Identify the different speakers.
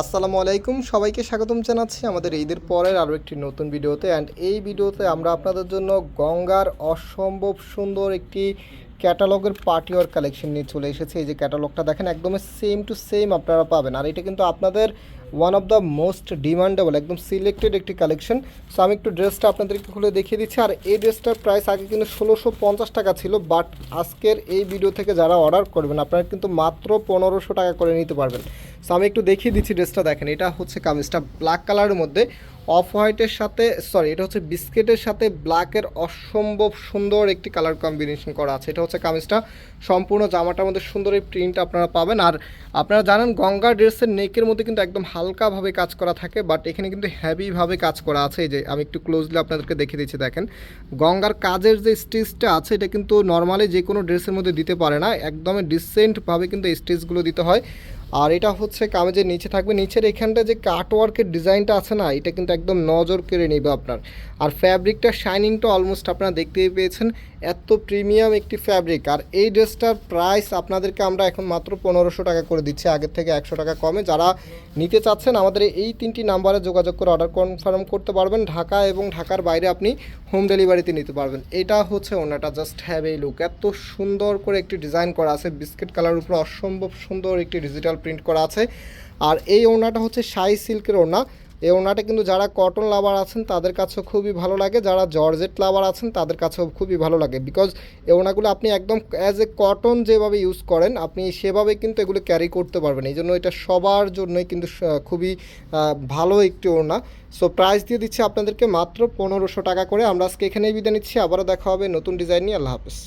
Speaker 1: আসসালামু আলাইকুম, সবাইকে স্বাগতম জানাচ্ছি আমাদের ঈদের পরের আরও একটি নতুন ভিডিওতে। অ্যান্ড এই ভিডিওতে আমরা আপনাদের জন্য গঙ্গার অসম্ভব সুন্দর একটি ক্যাটালগের পার্টিওয়ার কালেকশন নিয়ে চলে এসেছে। এই যে ক্যাটালগটা দেখেন, একদমই সেম টু সেম আপনারা পাবেন। আর এটা কিন্তু আপনাদের one of the most demandable একদম সিলেক্টেড একটি কালেকশন সো আমি একটু ড্রেসটা আপনাদেরকে খুলে দেখিয়ে দিচ্ছি। আর এই ড্রেসটার প্রাইস আগে কিন্তু ষোলোশো পঞ্চাশ টাকা ছিল বাট আজকের এই ভিডিও থেকে যারা অর্ডার করবেন, আপনারা কিন্তু মাত্র পনেরোশো টাকা করে নিতে পারবেন। সো আমি একটু দেখিয়ে দিচ্ছি ড্রেসটা দেখেন, এটা হচ্ছে কামিজটা। ব্ল্যাক কালারের মধ্যে অফ হোয়াইটের সাথে, সরি, এটা হচ্ছে বিস্কিটের সাথে ব্ল্যাকের অসম্ভব সুন্দর একটি কালার কম্বিনেশন করা আছে। এটা হচ্ছে কামিজটা। সম্পূর্ণ জামাটার মধ্যে সুন্দর এই প্রিন্ট আপনারা পাবেন। আর আপনারা জানেন, গঙ্গা ড্রেসের নেকের মধ্যে কিন্তু একদম হালকাভাবে কাজ করা থাকে বাট এখানে কিন্তু হ্যাভিভাবে কাজ করা আছে। এই যে, আমি একটু ক্লোজলি আপনাদেরকে দেখিয়ে দিচ্ছি, দেখেন। গঙ্গার কাজের যে স্টিচটা আছে, এটা কিন্তু নর্মালি যে কোনো ড্রেসের মধ্যে দিতে পারে না। একদমই ডিসেন্টভাবে কিন্তু এই স্টিচগুলো দিতে হয়। আর এটা হচ্ছে কামেজের নিচে থাকবে। নিচের এখানটা যে কাটওয়ার্কের ডিজাইনটা আছে না, এটা কিন্তু একদম নজর কেড়ে নেবে আপনার। আর ফ্যাব্রিকটা শাইনিংটা অলমোস্ট আপনারা দেখতেই পেয়েছেন, এত প্রিমিয়াম একটি ফ্যাব্রিক আর এই ড্রেসটার প্রাইস আপনাদেরকে আমরা এখন মাত্র পনেরোশো টাকা করে দিচ্ছি, আগের থেকে একশো টাকা কমে। যারা নিতে চাচ্ছেন, আমাদের এই তিনটি নাম্বারে যোগাযোগ করে অর্ডার কনফার্ম করতে পারবেন। ঢাকা এবং ঢাকার বাইরে আপনি হোম ডেলিভারিতে নিতে পারবেন। এটা হচ্ছে ওনাটা জাস্ট হ্যাভ এই লুক এত সুন্দর করে একটি ডিজাইন করা আছে। বিস্কিট কালার উপরে অসম্ভব সুন্দর একটি ডিজিটাল প্রিন্ট করা আছে। আর এই ওড়নাটা হচ্ছে সাই সিল্কের ওড়না। এই ওড়নাটা কিন্তু যারা কটন লাভার আছেন, তাদের কাছেও খুবই ভালো লাগে। যারা জর্জেট লাভার আছেন, তাদের কাছেও খুবই ভালো লাগে। বিকজ এই ওড়নাগুলো আপনি একদম অ্যাজ এ কটন যেভাবে ইউজ করেন, আপনি সেভাবে কিন্তু এগুলো ক্যারি করতে পারবেন। এই জন্য এটা সবার জন্যই কিন্তু খুবই ভালো একটি ওড়না। সো প্রাইস দিয়ে দিচ্ছি আপনাদেরকে মাত্র পনেরোশো টাকা করে। আমরা আজকে এখানেই বিদায় নিচ্ছি। আবারও দেখা হবে নতুন ডিজাইন নিয়ে। আল্লাহ হাফেজ।